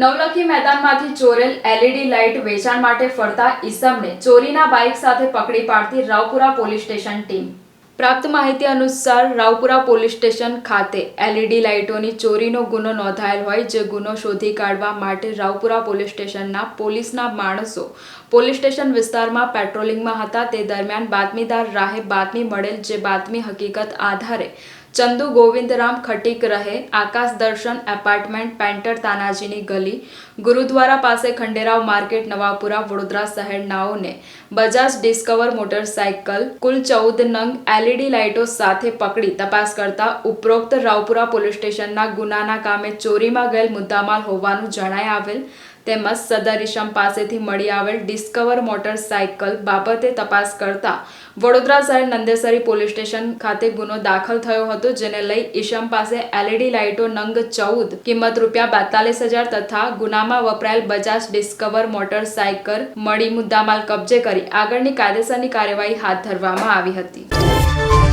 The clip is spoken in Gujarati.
નવલખી મેદાનમાંથી ચોરેલ એલઈડી લાઇટ વેચાણ માટે ફરતા ઈસમને ચોરીના બાઇક સાથે પકડી પાડતી રાવપુરા પોલીસ સ્ટેશન ટીમ. પ્રાપ્ત માહિતી અનુસાર રાવપુરા પોલીસ સ્ટેશન ખાતે એલઈડી લાઇટોની ચોરીનો ગુનો નોંધાયેલ હોય જે ગુનો શોધી કાઢવા માટે રાવપુરા પોલીસ સ્ટેશનના પોલીસના માણસો પોલીસ સ્ટેશન વિસ્તારમાં પેટ્રોલિંગમાં હતા. તે દરમિયાન બાતમીદાર રાહે બાતમી મળેલ જે બાતમી હકીકત આધારે ચંદુ ગોવિંદરામ ખટીક રહે, આકાશ દર્શન એપાર્ટમેન્ટ પેન્ટર તાનાજીની ગલી, ગુરુદ્વારા પાસે ખંડેરાવ માર્કેટ, નવાપુરા, વડોદરા શહેર નાઓને, બજાજ ડિસ્કવર મોટરસાયકલ કુલ ચૌદ નંગ એલઈડી લાઇટો સાથે પકડી તપાસ કરતા ઉપરોક્ત રાવપુરા પોલીસ સ્ટેશનના ગુનાના કામે ચોરીમાં ગયેલ મુદ્દામાલ હોવાનું જણાય આવેલ તેમજ સદર ઈશમ પાસેથી મળી આવેલ ડિસ્કવર મોટરસાયકલ બાબતે તપાસ કરતા વડોદરા શહેર નંદેસરી પોલીસ સ્ટેશન ખાતે ગુનો દાખલ થયો હતો, જેને લઈ ઈશમ પાસે એલઈડી લાઇટો નંગ ચૌદ, કિંમત રૂપિયા બેતાલીસ હજાર તથા ગુનામાં વપરાયેલ બજાજ ડિસ્કવર મોટરસાયકલ મળી મુદ્દામાલ કબજે કરી આગળની કાયદેસરની કાર્યવાહી હાથ ધરવામાં આવી હતી.